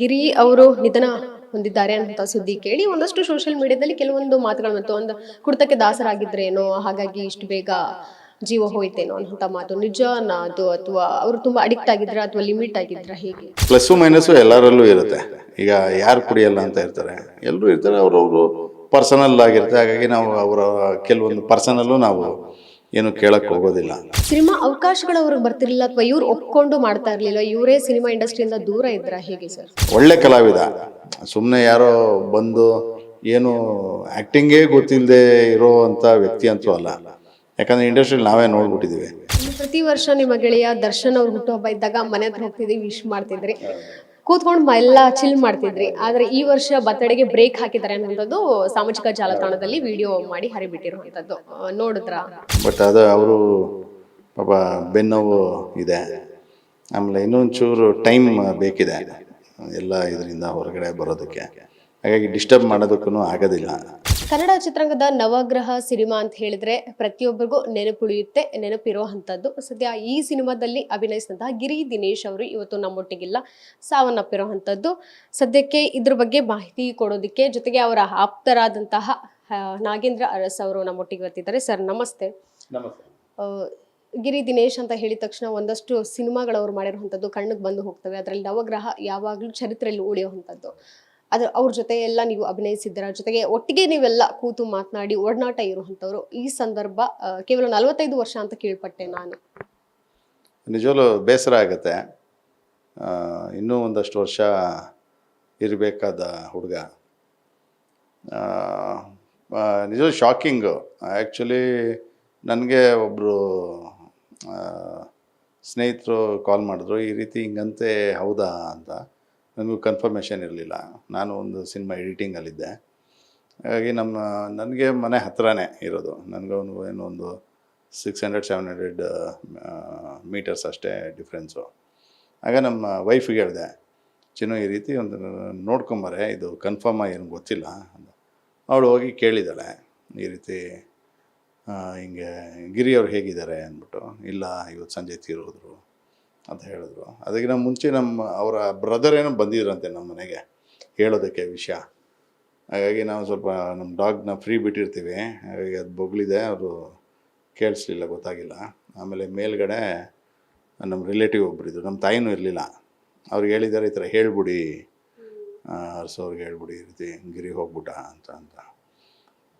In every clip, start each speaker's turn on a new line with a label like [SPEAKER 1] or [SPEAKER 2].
[SPEAKER 1] ಗಿರಿ ಅವರು ನಿಧನ ಹೊಂದಿದ್ದಾರೆ ಅಂತ ಸುದ್ದಿ ಕೇಳಿ ಒಂದಷ್ಟು ಸೋಷಿಯಲ್ ಮೀಡಿಯಾದಲ್ಲಿ ಕೆಲವೊಂದು ಮಾತುಗಳು ಮತ್ತು ಒಂದು ಕುಡ್ತಕ್ಕೆ ದಾಸರಾಗಿದ್ರೇನೋ ಹಾಗಾಗಿ ಇಷ್ಟು ಬೇಗ ಜೀವ ಹೋಯ್ತೇನೋ ಅಂತ ಮಾತು. ನಿಜನಾ ಅದು ಅಥವಾ ಅವರು ತುಂಬಾ ಅಡಿಕ್ಟ್ ಆಗಿದ್ರ ಅಥವಾ ಲಿಮಿಟ್ ಆಗಿದ್ರ ಹೇಗೆ?
[SPEAKER 2] ಪ್ಲಸ್ಸು ಮೈನಸ್ಸು ಎಲ್ಲರಲ್ಲೂ ಇರುತ್ತೆ. ಈಗ ಯಾರು ಕುಡಿಯಲ್ಲ ಅಂತ ಇರ್ತಾರೆ ಎಲ್ಲರೂ ಇರ್ತಾರೆ, ಅವರವರು ಪರ್ಸನಲ್ ಆಗಿರುತ್ತೆ. ಹಾಗಾಗಿ ನಾವು ಅವರ ಕೆಲವೊಂದು ಪರ್ಸನಲ್ಲು ನಾವು ಏನು ಕೇಳಕ್ ಹೋಗೋದಿಲ್ಲ.
[SPEAKER 1] ಸಿನಿಮಾ ಅವಕಾಶಗಳು ಅವ್ರಿಗೆ ಬರ್ತಿರ್ಲಿಲ್ಲ ಅಥವಾ ಇವ್ರು ಒಪ್ಕೊಂಡು ಮಾಡ್ತಾ ಇರ್ಲಿಲ್ಲ ಇವರೇ ಸಿನಿಮಾ ಇಂಡಸ್ಟ್ರಿಯಿಂದ ದೂರ ಇದ್ರ ಹೇಗೆ ಸರ್?
[SPEAKER 2] ಒಳ್ಳೆ ಕಲಾವಿದ. ಸುಮ್ಮನೆ ಯಾರೋ ಬಂದು ಏನು ಆ್ಯಕ್ಟಿಂಗೇ ಗೊತ್ತಿಲ್ಲದೆ ಇರೋ ವ್ಯಕ್ತಿ ಅಂತೂ ಅಲ್ಲ. ಯಾಕಂದ್ರೆ ಇಂಡಸ್ಟ್ರಿಯಲ್ಲಿ ನಾವೇ ನೋಡ್ಬಿಟ್ಟಿದ್ದೀವಿ
[SPEAKER 1] ಪ್ರತಿ ವರ್ಷ ನಿಮ್ಮ ಗೆಳೆಯ ದರ್ಶನ್ ಅವ್ರ ಹುಟ್ಟುಹಬ್ಬ ಇದ್ದಾಗ ಮನೆ ಹತ್ರ ಹೋಗ್ತಿದ್ವಿ ವಿಶ್ ಮಾಡ್ತಿದ್ರಿ. ಕೂತ್ಕೊಂಡು ಎಲ್ಲ ಚಿಲ್ ಮಾಡ್ತಿದ್ರಿ. ಆದ್ರೆ ಈ ವರ್ಷ ಬರ್ತಡೆಗೆ ಬ್ರೇಕ್ ಹಾಕಿದ್ದಾರೆ ಅನ್ನೋದು ಸಾಮಾಜಿಕ ಜಾಲತಾಣದಲ್ಲಿ ವಿಡಿಯೋ ಮಾಡಿ ಹರಿಬಿಟ್ಟಿರುವಂಥದ್ದು. ನೋಡಿದ್ರಾ?
[SPEAKER 2] ಬಟ್ ಅದು ಅವರು ಪಾಪ ಬೆನ್ನೋವು ಇದೆ. ಆಮೇಲೆ ಇನ್ನೊಂಚೂರು ಟೈಮ್ ಬೇಕಿದೆ. ಎಲ್ಲ ಇದರಿಂದ ಹೊರಗಡೆ ಬರೋದಕ್ಕೆ. ಹಾಗಾಗಿ ಡಿಸ್ಟರ್ಬ್ ಮಾಡೋದಕ್ಕೂ ಆಗೋದಿಲ್ಲ.
[SPEAKER 1] ಕನ್ನಡ ಚಿತ್ರರಂಗದ ನವಗ್ರಹ ಸಿನಿಮಾ ಅಂತ ಹೇಳಿದ್ರೆ ಪ್ರತಿಯೊಬ್ಬರಿಗೂ ನೆನಪುಳಿಯುತ್ತೆ ನೆನಪಿರುವಂಥದ್ದು ಸದ್ಯ ಈ ಸಿನಿಮಾದಲ್ಲಿ ಅಭಿನಯಿಸಿದಂತಹ ಗಿರಿ ದಿನೇಶ್ ಅವರು ಇವತ್ತು ನಮ್ಮೊಟ್ಟಿಗಿಲ್ಲ ಸಾವನ್ನಪ್ಪಿರುವಂಥದ್ದು ಸದ್ಯಕ್ಕೆ ಇದ್ರ ಬಗ್ಗೆ ಮಾಹಿತಿ ಕೊಡೋದಕ್ಕೆ ಜೊತೆಗೆ ಅವರ ಆಪ್ತರಾದಂತಹ ನಾಗೇಂದ್ರ ಅರಸ್ ಅವರು ನಮ್ಮೊಟ್ಟಿಗೆ ಬರ್ತಿದ್ದಾರೆ. ಸರ್ ನಮಸ್ತೆ. ಗಿರಿ ದಿನೇಶ್ ಅಂತ ಹೇಳಿದ ತಕ್ಷಣ ಒಂದಷ್ಟು ಸಿನಿಮಾಗಳು ಅವ್ರು ಮಾಡಿರುವಂಥದ್ದು ಕಣ್ಣಿಗೆ ಬಂದು ಹೋಗ್ತವೆ. ಅದರಲ್ಲಿ ನವಗ್ರಹ ಯಾವಾಗಲೂ ಚರಿತ್ರೆಯಲ್ಲಿ ಉಳಿಯುವಂಥದ್ದು ಅದು ಅವ್ರ ಜೊತೆ ಎಲ್ಲ ನೀವು ಅಭಿನಯಿಸಿದ್ದರ. ಜೊತೆಗೆ ಒಟ್ಟಿಗೆ ನೀವೆಲ್ಲ ಕೂತು ಮಾತನಾಡಿ ಒಡನಾಟ ಇರುವಂಥವ್ರು ಈ ಸಂದರ್ಭ ಕೇವಲ ನಲವತ್ತೈದು ವರ್ಷ ಅಂತ ಕೇಳ್ಪಟ್ಟೆ ನಾನು.
[SPEAKER 2] ನಿಜವಲ್ಲೂ ಬೇಸರ ಆಗುತ್ತೆ. ಇನ್ನೂ ಒಂದಷ್ಟು ವರ್ಷ ಇರಬೇಕಾದ ಹುಡುಗ. ನಿಜ ಶಾಕಿಂಗು. ಆ್ಯಕ್ಚುಲಿ ನನಗೆ ಒಬ್ಬರು ಸ್ನೇಹಿತರು ಕಾಲ್ ಮಾಡಿದ್ರು, ಈ ರೀತಿ ಹಿಂಗಂತೆ ಹೌದಾ ಅಂತ. ನನಗೂ ಕನ್ಫರ್ಮೇಷನ್ ಇರಲಿಲ್ಲ. ನಾನು ಒಂದು ಸಿನಿಮಾ ಎಡಿಟಿಂಗಲ್ಲಿದ್ದೆ ಹಾಗಾಗಿ ನಮ್ಮ, ನನಗೆ ಮನೆ ಹತ್ರನೇ ಇರೋದು. ನನಗೆ ಒಂದು, ಏನೋ ಒಂದು six hundred seven hundred metres ಅಷ್ಟೇ ಡಿಫ್ರೆನ್ಸು ಆಗ ನಮ್ಮ ವೈಫಿಗೆ ಹೇಳಿದೆ, ಚಿನ್ನು, ಈ ರೀತಿ ಒಂದು ನೋಡ್ಕೊಂಬರೆ, ಇದು ಕನ್ಫರ್ಮ್ ಏನು ಗೊತ್ತಿಲ್ಲ. ಅವಳು ಹೋಗಿ ಕೇಳಿದಾಳೆ, ಈ ರೀತಿ ಹಿಂಗೆ ಗಿರಿಯವ್ರು ಹೇಗಿದ್ದಾರೆ? ಅಂದ್ಬಿಟ್ಟು, ಇಲ್ಲ, ಇವತ್ತು ಸಂಜೆ ತೀರೋದ್ರು. ಅಂತ ಹೇಳಿದ್ರು. ಅದಕ್ಕಿಂತ ಮುಂಚೆ ನಮ್ಮ ಅವರ ಬ್ರದರ್ ಏನೋ ಬಂದಿದ್ರಂತೆ ನಮ್ಮ ಮನೆಗೆ ಹೇಳೋದಕ್ಕೆ ವಿಷಯ. ಹಾಗಾಗಿ ನಾವು ಸ್ವಲ್ಪ ನಮ್ಮ ಡಾಗ್ನ ಫ್ರೀ ಬಿಟ್ಟಿರ್ತೀವಿ. ಹಾಗಾಗಿ ಅದು ಬೊಗಳಿದೆ ಅವರು ಕೇಳಿಸ್ಲಿಲ್ಲ, ಗೊತ್ತಾಗಿಲ್ಲ. ಆಮೇಲೆ ಮೇಲ್ಗಡೆ ನಮ್ಮ ರಿಲೇಟಿವ್ ಒಬ್ಬರಿದ್ದರು ನಮ್ಮ ತಾಯಿನೂ ಇರಲಿಲ್ಲ. ಅವ್ರಿಗೆ ಹೇಳಿದ್ದಾರೆ, ಈ ಥರ ಹೇಳ್ಬಿಡಿ. ಅರ್ಸೋರ್ಗೆ ಹೇಳ್ಬಿಡಿ, ಈ ರೀತಿ ಗಿರಿ ಹೋಗ್ಬಿಟ್ಟ ಅಂತ ಅಂತ.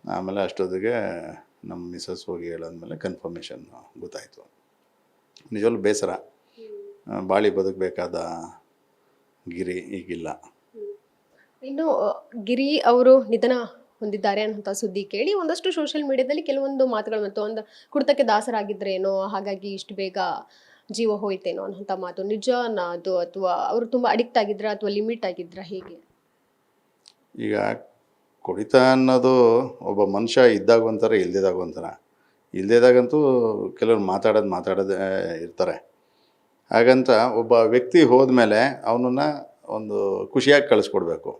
[SPEAKER 2] ಆಮೇಲೆ ಅಷ್ಟೊತ್ತಿಗೆ ನಮ್ಮ ಮಿಸ್ಸಸ್ ಹೋಗಿ ಹೇಳಾದ್ಮೇಲೆ ಕನ್ಫರ್ಮೇಷನ್ ಗೊತ್ತಾಯಿತು. ನಿಜವಲ್ಲೂ ಬೇಸರ. ಬಾಳಿ ಬದುಕಬೇಕಾದ ಗಿರಿ ಈಗಿಲ್ಲ.
[SPEAKER 1] ಇನ್ನು ಗಿರಿ ಅವರು ನಿಧನ ಹೊಂದಿದ್ದಾರೆ ಅನ್ನೋಂಥ ಸುದ್ದಿ ಕೇಳಿ ಒಂದಷ್ಟು ಸೋಷಿಯಲ್ ಮೀಡಿಯಾದಲ್ಲಿ ಕೆಲವೊಂದು ಮಾತುಗಳು ಮತ್ತು ಒಂದು ಕುಡ್ತಕ್ಕೆ ದಾಸರಾಗಿದ್ರೇನೋ ಹಾಗಾಗಿ ಇಷ್ಟು ಬೇಗ ಜೀವ ಹೋಯ್ತೇನೋ ಅನ್ನೋಂಥ ಮಾತು ನಿಜ ಅದು ಅಥವಾ ಅವರು ತುಂಬ ಅಡಿಕ್ಟ್ ಆಗಿದ್ರ ಅಥವಾ ಲಿಮಿಟ್ ಆಗಿದ್ರ ಹೇಗೆ?
[SPEAKER 2] ಈಗ ಕುಡಿತ ಅನ್ನೋದು ಒಬ್ಬ ಮನುಷ್ಯ ಇದ್ದಾಗ ಒಂಥರ ಇಲ್ದಿದಾಗ ಒಂಥರ ಇಲ್ದಿದಾಗಂತೂ ಕೆಲವರು ಮಾತಾಡೋದು ಮಾತಾಡೋದೇ ಇರ್ತಾರೆ. ಹಾಗಂತ ಒಬ್ಬ ವ್ಯಕ್ತಿ ಹೋದ ಮೇಲೆ ಅವನನ್ನು ಒಂದು ಖುಷಿಯಾಗಿ ಕಳಿಸ್ಕೊಡ್ಬೇಕು.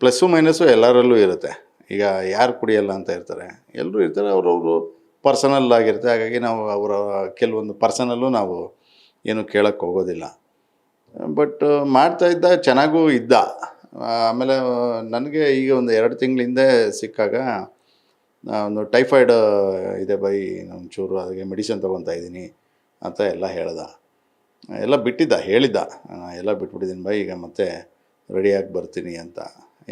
[SPEAKER 2] ಪ್ಲಸ್ಸು ಮೈನಸ್ಸು ಎಲ್ಲರಲ್ಲೂ ಇರುತ್ತೆ. ಈಗ ಯಾರು ಕುಡಿಯಲ್ಲ ಅಂತ ಇರ್ತಾರೆ. ಎಲ್ಲರೂ ಇರ್ತಾರೆ, ಅವರವರು ಪರ್ಸನಲ್ ಆಗಿರುತ್ತೆ. ಹಾಗಾಗಿ ನಾವು ಅವರ ಕೆಲವೊಂದು ಪರ್ಸನಲ್ಲು ನಾವು ಏನು ಕೇಳೋಕ್ಕೆ ಹೋಗೋದಿಲ್ಲ. ಬಟ್ ಮಾಡ್ತಾ ಇದ್ದ ಚೆನ್ನಾಗೂ ಇದ್ದ. ಆಮೇಲೆ ನನಗೆ ಈಗ ಒಂದು ಎರಡು ತಿಂಗಳ ಹಿಂದೆ ಸಿಕ್ಕಾಗ ಒಂದು ಟೈಫಾಯ್ಡ್ ಇದೆ ಬೈ ಒಂಚೂರು ಅದಕ್ಕೆ ಮೆಡಿಸಿನ್ ತೊಗೊತಾ ಇದ್ದೀನಿ ಅಂತ ಎಲ್ಲ ಹೇಳ್ದ. ಎಲ್ಲ ಬಿಟ್ಟಿದ್ದ, ಹೇಳಿದ್ದ. ಎಲ್ಲ ಬಿಟ್ಬಿಟ್ಟಿದ್ದೀನಿ ಬೈ, ಈಗ ಮತ್ತೆ ರೆಡಿಯಾಗಿ ಬರ್ತೀನಿ ಅಂತ.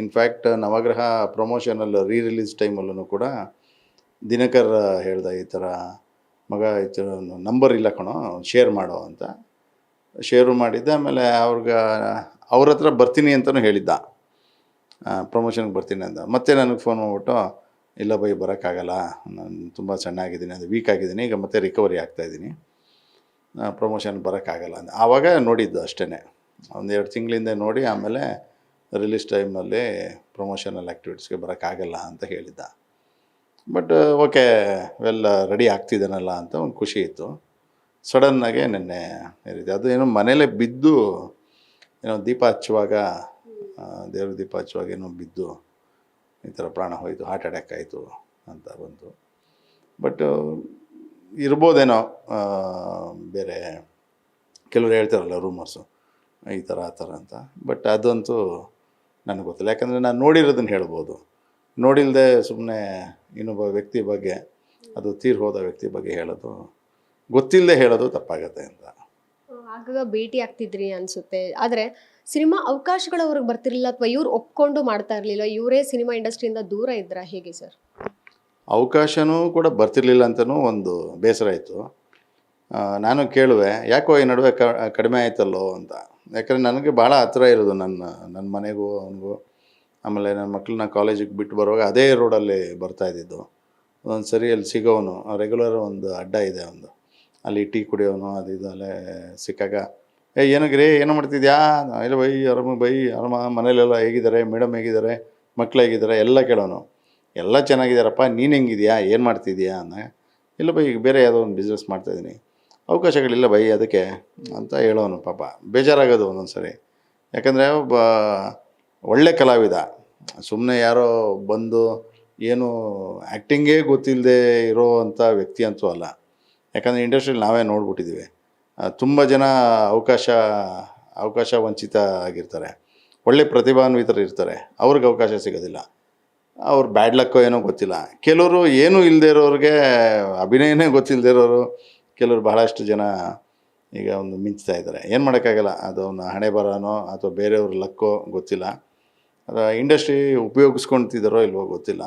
[SPEAKER 2] ಇನ್ಫ್ಯಾಕ್ಟ್ ನವಗ್ರಹ ಪ್ರಮೋಷನಲ್ಲಿ ರೀ ರಿಲೀಸ್ ಟೈಮಲ್ಲೂ ಕೂಡ ದಿನಕರ್ ಹೇಳ್ದ ಈ ಥರ ಮಗ ಈ ಥರ ನಂಬರ್ ಇಲ್ಲ ಕಣೋ ಶೇರ್ ಮಾಡೋ ಅಂತ. ಶೇರು ಮಾಡಿದ್ದೆ, ಆಮೇಲೆ ಅವ್ರಿಗೆ, ಅವ್ರ ಹತ್ರ ಬರ್ತೀನಿ ಅಂತಲೂ ಹೇಳಿದ್ದ. ಪ್ರಮೋಷನ್ಗೆ ಬರ್ತೀನಿ ಅಂತ ಮತ್ತೆ ನನಗೆ ಫೋನ್ ಮಾಡಿಬಿಟ್ಟು, ಇಲ್ಲ ಬೈ, ಬರೋಕ್ಕಾಗಲ್ಲ. ನಾನು ತುಂಬ ಚೆನ್ನಾಗಿದ್ದೀನಿ, ಅದು ವೀಕ್ ಆಗಿದ್ದೀನಿ, ಈಗ ಮತ್ತೆ ರಿಕವರಿ ಆಗ್ತಾಯಿದ್ದೀನಿ ಪ್ರಮೋಷನ್ ಬರೋಕ್ಕಾಗಲ್ಲ ಅಂತ. ಆವಾಗ ನೋಡಿದ್ದು ಅಷ್ಟೇ ಒಂದೆರಡು ತಿಂಗಳಿಂದ ನೋಡಿ ಆಮೇಲೆ ರಿಲೀಸ್ ಟೈಮಲ್ಲಿ ಪ್ರಮೋಷನಲ್ ಆ್ಯಕ್ಟಿವಿಟೀಸ್ಗೆ ಬರೋಕ್ಕಾಗಲ್ಲ ಅಂತ ಹೇಳಿದ್ದ. ಬಟ್ ಓಕೆ ವೆಲ್ ರೆಡಿ ಆಗ್ತಿದ್ದಾನಲ್ಲ ಅಂತ ಒಂದು ಖುಷಿ ಇತ್ತು. ಸಡನ್ನಾಗೆ ನೆನ್ನೆ ಇರಿದೆ ಅದು ಏನೋ ಮನೇಲೇ ಬಿದ್ದು, ಏನೋ ದೀಪ ಹಚ್ಚುವಾಗ ದೇವ್ರ ದೀಪ ಹಚ್ಚುವಾಗ ಏನೋ ಬಿದ್ದು, ಈ ಥರ ಪ್ರಾಣ ಹೋಯಿತು ಹಾರ್ಟ್ ಅಟ್ಯಾಕ್ ಆಯಿತು ಅಂತ ಬಂತು. ಬಟ್ ಇರ್ಬೋದೇನೋ ಬೇರೆ ಕೆಲವರು ಹೇಳ್ತಾರಲ್ಲ ರೂಮರ್ಸು ಈ ಥರ ಆ ಥರ ಅಂತ. ಬಟ್ ಅದಂತೂ ನನಗೆ ಗೊತ್ತಿಲ್ಲ. ಯಾಕಂದರೆ ನಾನು ನೋಡಿರೋದನ್ನು ಹೇಳ್ಬೋದು. ನೋಡಿಲ್ಲದೆ ಸುಮ್ಮನೆ ಇನ್ನೊಬ್ಬ ವ್ಯಕ್ತಿ ಬಗ್ಗೆ, ಅದು ತೀರ್ ಹೋದ ವ್ಯಕ್ತಿ ಬಗ್ಗೆ ಹೇಳೋದು ಗೊತ್ತಿಲ್ಲದೆ ಹೇಳೋದು ತಪ್ಪಾಗತ್ತೆ ಅಂತ.
[SPEAKER 1] ಆಗಾಗ ಭೇಟಿ ಆಗ್ತಿದ್ರಿ ಅನಿಸುತ್ತೆ. ಆದರೆ ಸಿನಿಮಾ ಅವಕಾಶಗಳು ಅವ್ರಿಗೆ ಬರ್ತಿರ್ಲಿಲ್ಲ ಅಥವಾ ಇವ್ರು ಒಪ್ಕೊಂಡು ಮಾಡ್ತಾ ಇರಲಿಲ್ಲ, ಇವರೇ ಸಿನಿಮಾ ಇಂಡಸ್ಟ್ರಿಯಿಂದ ದೂರ ಇದ್ರ ಹೇಗೆ ಸರ್?
[SPEAKER 2] ಅವಕಾಶನೂ ಕೂಡ ಬರ್ತಿರ್ಲಿಲ್ಲ ಅಂತಲೂ ಒಂದು ಬೇಸರ ಇತ್ತು ನಾನು ಕೇಳುವೆ, ಯಾಕೋ ಈ ನಡುವೆ ಕಡಿಮೆ ಆಯ್ತಲ್ಲೋ ಅಂತ? ಯಾಕಂದರೆ ನನಗೆ ಭಾಳ ಹತ್ತಿರ ಇರೋದು ನನ್ನ ನನ್ನ ಮನೆಗೂ ಅವನಿಗೂ. ಆಮೇಲೆ ನನ್ನ ಮಕ್ಕಳನ್ನ ಕಾಲೇಜಿಗೆ ಬಿಟ್ಟು ಬರುವಾಗ ಅದೇ ರೋಡಲ್ಲಿ ಬರ್ತಾ ಇದ್ದಿದ್ದು. ಒಂದು ಸರಿ ಅಲ್ಲಿ ಸಿಗೋವನು ರೆಗ್ಯುಲರ್ ಒಂದು ಅಡ್ಡ ಇದೆ ಒಂದು. ಅಲ್ಲಿ ಟೀ ಕುಡಿಯೋನು, ಅದು ಇದು ಅಲ್ಲೇ ಸಿಕ್ಕಾಗ, ಏ ಏನಗ್ರಿ ಏನು ಮಾಡ್ತಿದ್ಯಾ? ಇಲ್ಲ ಬೈ ಅರಮ ಬೈ ಅರಮ ಮನೇಲೆಲ್ಲ ಹೇಗಿದ್ದಾರೆ? ಮೇಡಮ್ ಹೇಗಿದ್ದಾರೆ? ಮಕ್ಳು ಹೇಗಿದ್ದಾರೆ? ಎಲ್ಲ ಕೇಳೋನು. ಎಲ್ಲ ಚೆನ್ನಾಗಿದ್ದಾರಪ್ಪ ನೀನು ಹೆಂಗಿದೆಯಾ, ಏನು ಮಾಡ್ತಿದ್ಯಾ ಅಂದ ಇಲ್ಲ ಬೈ, ಈಗ ಬೇರೆ ಯಾವುದೋ ಒಂದು ಬಿಸ್ನೆಸ್ ಮಾಡ್ತಾಯಿದ್ದೀನಿ ಅವಕಾಶಗಳಿಲ್ಲ ಬೈ, ಅದಕ್ಕೆ ಅಂತ ಹೇಳೋನು ಪಾಪ. ಬೇಜಾರಾಗೋದು ಒಂದೊಂದು ಸರಿ ಯಾಕಂದರೆ ಒಬ್ಬ ಒಳ್ಳೆ ಕಲಾವಿದ ಸುಮ್ಮನೆ ಯಾರೋ ಬಂದು ಏನು ಆ್ಯಕ್ಟಿಂಗೇ ಗೊತ್ತಿಲ್ಲದೆ ಇರೋ ಅಂಥ ವ್ಯಕ್ತಿ ಅಂತೂ ಅಲ್ಲ. ಯಾಕಂದರೆ ಇಂಡಸ್ಟ್ರಿಯಲ್ಲಿ ನಾವೇ ನೋಡ್ಬಿಟ್ಟಿದ್ದೀವಿ. ತುಂಬ ಜನ ಅವಕಾಶ ಅವಕಾಶ ವಂಚಿತ ಆಗಿರ್ತಾರೆ. ಒಳ್ಳೆ ಪ್ರತಿಭಾನ್ವಿತರು ಇರ್ತಾರೆ ಅವ್ರಿಗೆ ಅವಕಾಶ ಸಿಗೋದಿಲ್ಲ. ಅವ್ರ ಬ್ಯಾಡ್ ಲಕ್ಕೋ ಏನೋ ಗೊತ್ತಿಲ್ಲ. ಕೆಲವರು ಏನೂ ಇಲ್ಲದೆ ಇರೋರಿಗೆ ಅಭಿನಯನೇ ಗೊತ್ತಿಲ್ಲದೆ ಇರೋರು ಕೆಲವರು ಬಹಳಷ್ಟು ಜನ ಈಗ ಒಂದು ಮಿಂಚ್ತಾ ಇದ್ದಾರೆ. ಏನು ಮಾಡೋಕ್ಕಾಗಲ್ಲ. ಅದು ಅವನ ಹಣೆ ಬರೋನೋ ಅಥವಾ ಬೇರೆಯವ್ರ ಲಕ್ಕೋ ಗೊತ್ತಿಲ್ಲ. ಅದು ಇಂಡಸ್ಟ್ರಿ ಉಪಯೋಗಿಸ್ಕೊಳ್ತಿದ್ದಾರೋ ಇಲ್ವೋ ಗೊತ್ತಿಲ್ಲ.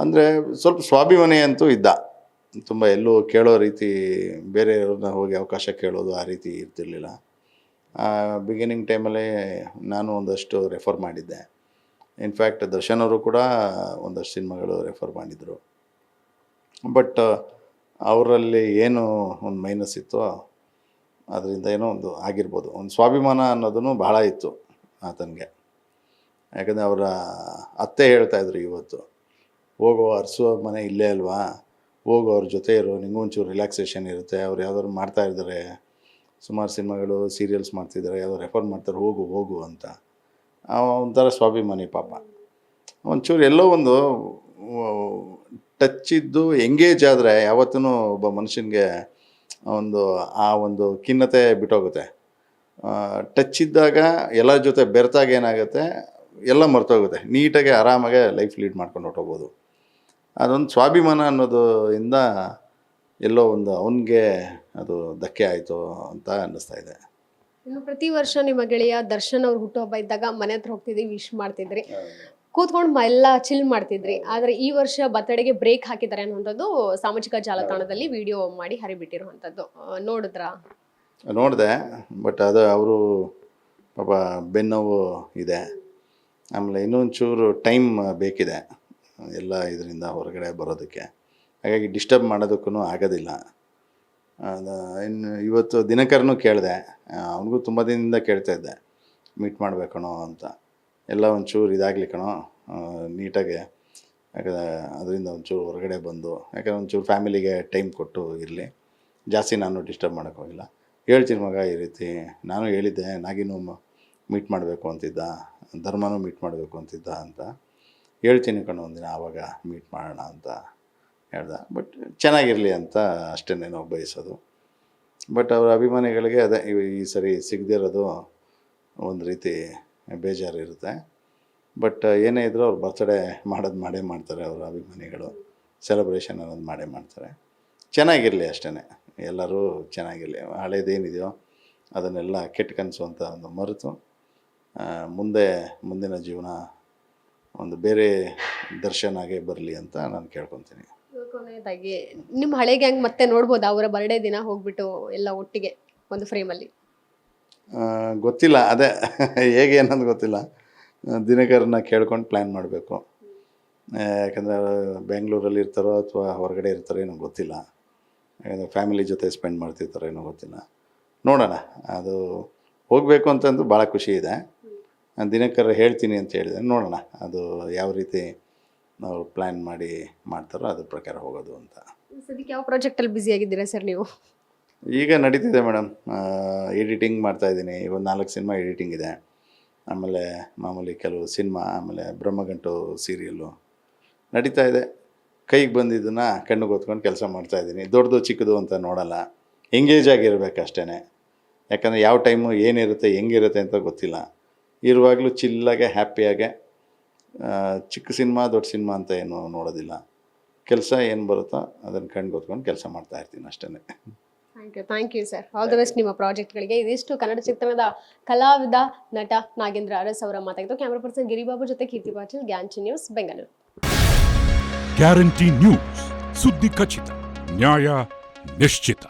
[SPEAKER 2] ಅಂದರೆ ಸ್ವಲ್ಪ ಸ್ವಾಭಿಮಾನಿ ಅಂತೂ ಇದ್ದ. ತುಂಬ ಎಲ್ಲೂ ಕೇಳೋ ರೀತಿ ಬೇರೆಯವ್ರನ್ನ ಹೋಗಿ ಅವಕಾಶ ಕೇಳೋದು ಆ ರೀತಿ ಇರ್ತಿರ್ಲಿಲ್ಲ. ಬಿಗಿನಿಂಗ್ ಟೈಮಲ್ಲಿ ನಾನು ಒಂದಷ್ಟು ರೆಫರ್ ಮಾಡಿದ್ದೆ. ಇನ್ಫ್ಯಾಕ್ಟ್ ದರ್ಶನ್ ಅವರು ಕೂಡ ಒಂದಷ್ಟು ಸಿನಿಮಾಗಳು ರೆಫರ್ ಮಾಡಿದರು. ಬಟ್ ಅವರಲ್ಲಿ ಏನು ಒಂದು ಮೈನಸ್ ಇತ್ತು, ಅದರಿಂದ ಏನೋ ಒಂದು ಆಗಿರ್ಬೋದು. ಒಂದು ಸ್ವಾಭಿಮಾನ ಅನ್ನೋದನ್ನು ಬಹಳ ಇತ್ತು ಆತನಿಗೆ. ಯಾಕಂದರೆ ಅವರ ಅತ್ತೆ ಹೇಳ್ತಾಯಿದ್ರು ಇವತ್ತು, ಹೋಗೋ ಅರ್ಸೋ ಮನೆ ಇಲ್ಲೇ ಅಲ್ವಾ? ಹೋಗೋ ಅವ್ರ ಜೊತೆ ಇರು ನಿಮಗೂ ಒಂಚೂರು ರಿಲ್ಯಾಕ್ಸೇಷನ್ ಇರುತ್ತೆ, ಅವ್ರು ಯಾವ್ದಾದ್ರು ಮಾಡ್ತಾ ಇದ್ದಾರೆ ಸುಮಾರು ಸಿನಿಮಾಗಳು ಸೀರಿಯಲ್ಸ್ ಮಾಡ್ತಿದ್ದಾರೆ ಯಾವುದೋ ರೆಫರ್ ಮಾಡ್ತಾರೆ, ಹೋಗು ಹೋಗು ಅಂತ. ಒಂಥರ ಸ್ವಾಭಿಮಾನಿ ಪಾಪ. ಒಂಚೂರು ಎಲ್ಲೋ ಒಂದು ಟಚ್ ಇದ್ದು ಎಂಗೇಜ್ ಆದರೆ ಯಾವತ್ತೂ ಒಬ್ಬ ಮನುಷ್ಯನಿಗೆ ಒಂದು, ಆ ಒಂದು ಖಿನ್ನತೆ ಬಿಟ್ಟೋಗುತ್ತೆ. ಟಚ್ ಇದ್ದಾಗ ಎಲ್ಲರ ಜೊತೆ ಬೆರೆತಾಗ ಏನಾಗುತ್ತೆ, ಎಲ್ಲ ಮರೆತೋಗುತ್ತೆ. ನೀಟಾಗಿ, ಆರಾಮಾಗೆ ಲೈಫ್ ಲೀಡ್ ಮಾಡ್ಕೊಂಡು ಹೊಟ್ಟೋಗ್ಬೋದು ಅದೊಂದು ಸ್ವಾಭಿಮಾನ ಅನ್ನೋದು ಇಂದ ಎಲ್ಲೋ ಒಂದು ಅವನಿಗೆ ಅದು ಧಕ್ಕೆ ಆಯಿತು ಅಂತ ಅನ್ನಿಸ್ತಾ ಇದೆ.
[SPEAKER 1] ಇನ್ನು ಪ್ರತಿ ವರ್ಷ ನಿಮ್ಮ ಗೆಳೆಯ ದರ್ಶನ್ ಅವ್ರ ಹುಟ್ಟುಹಬ್ಬ ಇದ್ದಾಗ ಮನೆ ಹತ್ರ ಹೋಗ್ತಿದ್ರಿ ವಿಶ್ ಮಾಡ್ತಿದ್ರಿ. ಕೂತ್ಕೊಂಡು ಎಲ್ಲ ಚಿಲ್ ಮಾಡ್ತಿದ್ರಿ. ಆದ್ರೆ ಈ ವರ್ಷ ಬರ್ತಡೆಗೆ ಬ್ರೇಕ್ ಹಾಕಿದ್ದಾರೆ ಅನ್ನುವಂಥದ್ದು ಸಾಮಾಜಿಕ ಜಾಲತಾಣದಲ್ಲಿ ವಿಡಿಯೋ ಮಾಡಿ ಹರಿಬಿಟ್ಟಿರುವಂಥದ್ದು. ನೋಡಿದ್ರ?
[SPEAKER 2] ನೋಡಿದೆ ಬಟ್ ಅದು ಅವರು ಪಾಪ ಬೆನ್ನೋವು ಇದೆ. ಆಮೇಲೆ ಇನ್ನೊಂಚೂರು ಟೈಮ್ ಬೇಕಿದೆ. ಎಲ್ಲ ಇದರಿಂದ ಹೊರಗಡೆ ಬರೋದಕ್ಕೆ. ಹಾಗಾಗಿ ಡಿಸ್ಟರ್ಬ್ ಮಾಡೋದಕ್ಕೂ ಆಗೋದಿಲ್ಲ. ಇನ್ನು ಇವತ್ತು ದಿನಕರನು ಕೇಳಿದೆ. ಅವನಿಗೂ ತುಂಬ ದಿನದಿಂದ ಕೇಳ್ತಾ ಇದ್ದೆ. ಮೀಟ್ ಮಾಡಬೇಕಣೋ ಅಂತ. ಎಲ್ಲ ಒಂಚೂರು ಇದಾಗಲಿ ಕಣೋ. ನೀಟಾಗೆ. ಯಾಕಂದರೆ ಅದರಿಂದ ಒಂಚೂರು ಹೊರಗಡೆ ಬಂದು, ಯಾಕಂದರೆ ಒಂಚೂರು ಫ್ಯಾಮಿಲಿಗೆ ಟೈಮ್ ಕೊಟ್ಟು ಇರಲಿ. ಜಾಸ್ತಿ ನಾನು ಡಿಸ್ಟರ್ಬ್ ಮಾಡೋಕ್ಕೋಗಿಲ್ಲ ಹೇಳ್ತೀನಿ ಮಗ ಈ ರೀತಿ. ನಾನು ಹೇಳಿದ್ದೆ ನಾಗಿನೂ ಮೀಟ್ ಮಾಡಬೇಕು ಅಂತಿದ್ದ. ಧರ್ಮನೂ ಮೀಟ್ ಮಾಡಬೇಕು ಅಂತಿದ್ದ ಅಂತ. ಹೇಳ್ತೀನಿ ಕಣೋ ಒಂದಿನ ಆವಾಗ ಮೀಟ್ ಮಾಡೋಣ ಅಂತ. ಹೇಳ್ದ. ಬಟ್ ಚೆನ್ನಾಗಿರಲಿ ಅಂತ ಅಷ್ಟೇ ನಾವು ಬಯಸೋದು. ಬಟ್ ಅವರ ಅಭಿಮಾನಿಗಳಿಗೆ ಅದೇ, ಈ ಸರಿ ಸಿಗದಿರೋದು ಒಂದು ರೀತಿ ಬೇಜಾರು ಇರುತ್ತೆ ಬಟ್ ಏನೇ ಇದ್ದರೂ ಅವ್ರು ಬರ್ತಡೇ ಮಾಡೋದು ಮಾಡೇ ಮಾಡ್ತಾರೆ ಅವರ ಅಭಿಮಾನಿಗಳು. ಸೆಲೆಬ್ರೇಷನ್ ಅನ್ನೋದು ಮಾಡೇ ಮಾಡ್ತಾರೆ. ಚೆನ್ನಾಗಿರಲಿ ಅಷ್ಟೇ ಎಲ್ಲರೂ ಚೆನ್ನಾಗಿರಲಿ. ಹಳೇದೇನಿದೆಯೋ ಅದನ್ನೆಲ್ಲ ಕೆಟ್ಟ ಕನಸು ಅಂತ ಒಂದು ಮರೆತು ಮುಂದೆ, ಮುಂದಿನ ಜೀವನ ಒಂದು ಬೇರೆ ದರ್ಶನಾಗೆ ಬರಲಿ ಅಂತ ನಾನು ಕೇಳ್ಕೊತೀನಿ.
[SPEAKER 1] ಕೊನೆಯದಾಗಿ ನಿಮ್ಮ ಹಳೆ ಗ್ಯಾಂಗ್ ಮತ್ತೆ ನೋಡ್ಬೋದು? ಅವರ ಬರ್ಡೇ ದಿನ ಹೋಗ್ಬಿಟ್ಟು ಎಲ್ಲ ಒಟ್ಟಿಗೆ ಒಂದು ಫ್ರೇಮಲ್ಲಿ.
[SPEAKER 2] ಗೊತ್ತಿಲ್ಲ. ಅದೇ, ಹೇಗೆ ಅನ್ನೋದು ಗೊತ್ತಿಲ್ಲ. ದಿನಕರನ್ನ ಕೇಳ್ಕೊಂಡು ಪ್ಲ್ಯಾನ್ ಮಾಡಬೇಕು. ಯಾಕಂದರೆ ಬೆಂಗಳೂರಲ್ಲಿ ಇರ್ತಾರೋ ಅಥವಾ ಹೊರಗಡೆ ಇರ್ತಾರೋ ಏನೋ ಗೊತ್ತಿಲ್ಲ. ಯಾಕಂದರೆ ಫ್ಯಾಮಿಲಿ ಜೊತೆ ಸ್ಪೆಂಡ್ ಮಾಡ್ತಿರ್ತಾರೋ ಏನೋ ಗೊತ್ತಿಲ್ಲ. ನೋಡೋಣ. ಅದು ಹೋಗಬೇಕು ಅಂತಂದು ಭಾಳ ಖುಷಿ ಇದೆ. ದಿನಕರ ಹೇಳ್ತೀನಿ ಅಂತ ಹೇಳಿದೆ ನೋಡೋಣ. ಅದು ಯಾವ ರೀತಿ ನಾವು ಪ್ಲ್ಯಾನ್ ಮಾಡಿ ಮಾಡ್ತಾರೋ ಅದ್ರ ಪ್ರಕಾರ ಹೋಗೋದು ಅಂತ.
[SPEAKER 1] ಸದ್ಯಕ್ಕೆ ಯಾವ ಪ್ರಾಜೆಕ್ಟಲ್ಲಿ ಬ್ಯುಸಿ ಆಗಿದ್ದೀರಾ ಸರ್ ನೀವು?
[SPEAKER 2] ಈಗ ನಡೀತಿದೆ ಮೇಡಮ್ ಎಡಿಟಿಂಗ್ ಮಾಡ್ತಾಯಿದ್ದೀನಿ ಒಂದು ನಾಲ್ಕು ಸಿನಿಮಾ ಎಡಿಟಿಂಗ್ ಇದೆ. ಆಮೇಲೆ ಮಾಮೂಲಿ ಕೆಲವು ಸಿನಿಮಾ ಆಮೇಲೆ ಬ್ರಹ್ಮಗಂಟು ಸೀರಿಯಲ್ಲು ನಡೀತಾ ಇದೆ. ಕೈಗೆ ಬಂದಿದ್ದನ್ನು ಕಣ್ಣಿಗೆ ಹೊತ್ಕೊಂಡು ಕೆಲಸ ಮಾಡ್ತಾಯಿದ್ದೀನಿ ದೊಡ್ಡದು ಚಿಕ್ಕದು ಅಂತ ನೋಡಲ್ಲ. ಎಂಗೇಜ್ ಆಗಿರ್ಬೇಕು ಅಷ್ಟೇ ಯಾಕಂದರೆ ಯಾವ ಟೈಮು ಏನಿರುತ್ತೆ ಹೆಂಗಿರುತ್ತೆ ಅಂತ ಗೊತ್ತಿಲ್ಲ. ಇರುವಾಗಲೂ ಚಿಲ್ಲಾಗೆ ಹ್ಯಾಪಿಯಾಗೆ ಚಿಕ್ಕ ಸಿನಿಮಾ ದೊಡ್ಡ ಸಿನಿಮಾ ಅಂತ ಏನು ನೋಡೋದಿಲ್ಲ. ಕೆಲಸ ಏನು ಬರುತ್ತೋ ಅದನ್ನು ಕಣ್ಣು ಗೊತ್ಕೊಂಡು ಕೆಲಸ ಮಾಡ್ತಾ ಇರ್ತೀನಿ ಅಷ್ಟೇ
[SPEAKER 1] thank you thank you sir all the best ನಿಮ್ಮ ಪ್ರಾಜೆಕ್ಟ್ಗಳಿಗೆ. ಇದಿಷ್ಟು ಕನ್ನಡ ಚಿತ್ರಣದ ಕಲಾವಿದ ನಟ ನಾಗೇಂದ್ರ ಅರಸ್ ಅವರ ಮಾತಾಗಿದ್ದು ಕ್ಯಾಮ್ರಾ ಪರ್ಸನ್ ಗಿರಿಬಾಬು ಜೊತೆ ಕೀರ್ತಿ ಪಾಟೀಲ್ ಗ್ಯಾಂಚಿ ನ್ಯೂಸ್ ಬೆಂಗಳೂರು.
[SPEAKER 3] ಗ್ಯಾರಂಟಿ ನ್ಯೂಸ್ ಸುದ್ದಿ ಖಚಿತ ನ್ಯಾಯ ನಿಶ್ಚಿತ.